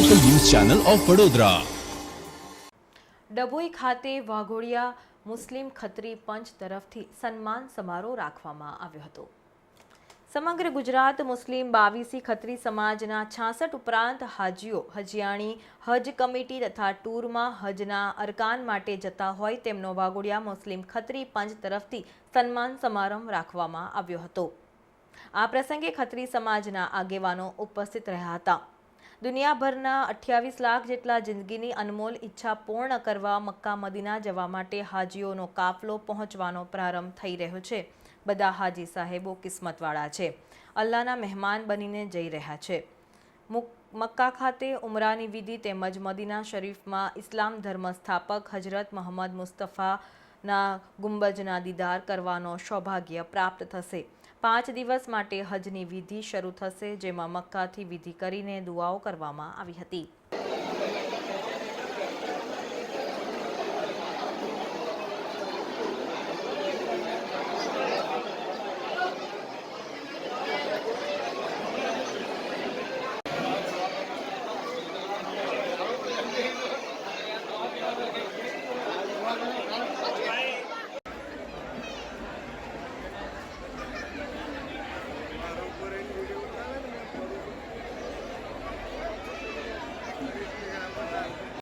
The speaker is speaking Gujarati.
ચેનલ ઓફ વડોદરા ડભોઈ ખાતે વાઘોડિયા મુસ્લિમ ખત્રી પંચ તરફથી સન્માન સમારોહ રાખવામાં આવ્યો હતો. સમગ્ર ગુજરાત મુસ્લિમ બાવીસી ખત્રી સમાજના છાસઠ ઉપરાંત હાજીઓ હજિયાણી, હજ કમિટી તથા ટૂરમાં હજના અરકાન માટે જતા હોય તેમનો વાઘોડિયા મુસ્લિમ ખત્રી પંચ તરફથી સન્માન સમારંભ રાખવામાં આવ્યો હતો. આ પ્રસંગે ખત્રી સમાજના આગેવાનો ઉપસ્થિત રહ્યા હતા. દુનિયાભરના અઠ્યાવીસ લાખ જેટલા જિંદગીની અનમોલ ઈચ્છા પૂર્ણ કરવા મક્કા મદીના જવા માટે હાજીઓનો કાફલો પહોંચવાનો પ્રારંભ થઈ રહ્યો છે. બધા હાજી સાહેબો કિસ્મતવાળા છે. અલ્લાહના મહેમાન બનીને જઈ રહ્યા છે. મુક- મક્કા ખાતે ઉમરાની વિધિ તેમજ મદીના શરીફમાં ઇસ્લામ ધર્મ સ્થાપક હજરત મોહમ્મદ ના ગુંબજના દીદાર કરવાનો સૌભાગ્ય પ્રાપ્ત થશે પાંચ દિવસ માટે હજની વિધિ શરૂ થશે, જેમાં મક્કાથી વિધિ કરીને દુઆઓ કરવામાં આવી હતી